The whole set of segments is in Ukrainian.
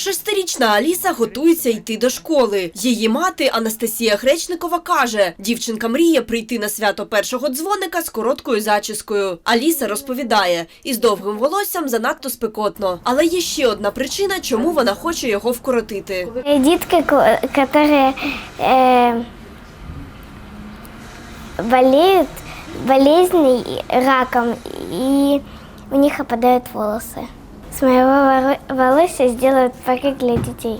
Шестирічна Аліса готується йти до школи. Її мати Анастасія Гречникова каже, дівчинка мріє прийти на свято першого дзвоника з короткою зачіскою. Аліса розповідає, із довгим волоссям занадто спекотно. Але є ще одна причина, чому вона хоче його вкоротити. Детки, ко- которые э, болеют болезнью и раком, и у них опадают волосы. Моего волосся сделают пакет для детей.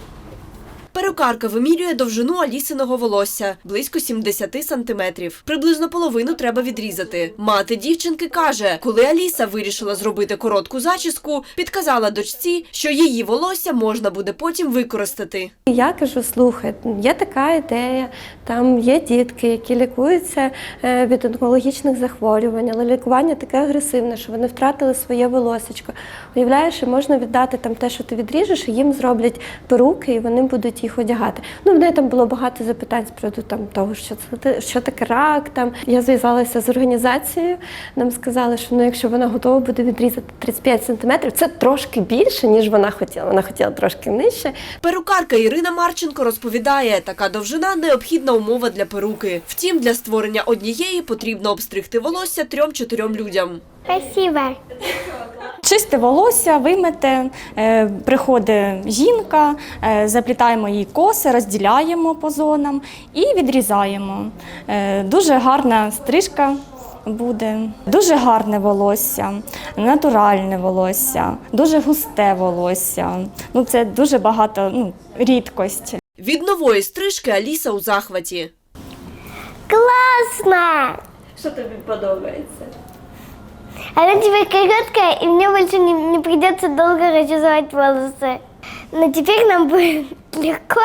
Перукарка вимірює довжину Алісиного волосся близько 70 сантиметрів. Приблизно половину треба відрізати. Мати дівчинки каже, коли Аліса вирішила зробити коротку зачіску, підказала дочці, що її волосся можна буде потім використати. Я кажу, слухай, є така ідея, там є дітки, які лікуються е, від онкологічних захворювань, але лікування таке агресивне, що вони втратили своє волосечко. Уявляєш, можна віддати там те, що ти відріжеш, і їм зроблять перуки, і вони будуть їх одягати. Ну, в неї там було багато запитань з приводу там того, що це що таке рак. Там я зв'язалася з організацією. Нам сказали, що ну, якщо вона готова буде відрізати 35 сантиметрів, це трошки більше, ніж вона хотіла. Вона хотіла трошки нижче. Перукарка Ірина Марченко розповідає, така довжина необхідна умова для перуки. Втім, для створення однієї потрібно обстригти волосся трьом-чотирьом людям. Спасибо. Чисте волосся, вимите, е, приходить жінка, е, заплітаємо їй коси, розділяємо по зонам і відрізаємо. Е, Дуже гарна стрижка буде, дуже гарне волосся, натуральне волосся, дуже густе волосся. Ну, це дуже багато ну, рідкості. Від нової стрижки Аліса у захваті. Классно! Що тобі подобається? Она теперь короткая, и мне больше не, не придется долго расчесывать волосы. Но теперь нам будет легко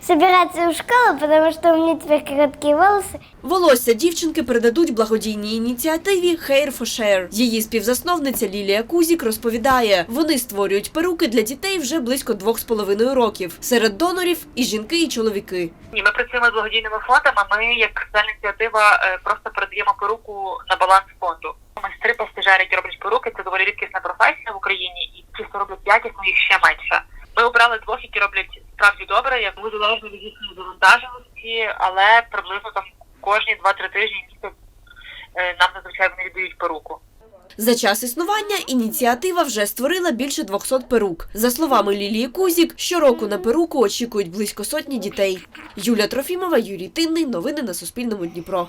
собираться в школу, потому что у меня теперь короткие волосы. Волосся дівчинки передадуть благодійній ініціативі Hair for Share. Її співзасновниця Лілія Кузік розповідає, вони створюють перуки для дітей вже близько двох з половиною років. Серед донорів і жінки, і чоловіки. Ні, ми працюємо з благодійними фондами. Ми, як соціальна ініціатива, е, просто передаємо перуку на баланс фонду. Пастижери, які роблять перуки, це доволі рідкісна професія в Україні, і ті, хто роблять якісно, їх ще менше. Ми обрали двох, які роблять справді добре, як ми залежно від їхньої завантаженості, але приблизно там кожні 2-3 тижні місяць е, нам зазвичай вони віддають перуку. За час існування ініціатива вже створила більше 200 перук. За словами Лілії Кузік, щороку на перуку очікують близько сотні дітей. Юля Трофімова, Юрій Тинний. Новини на Суспільному Дніпро.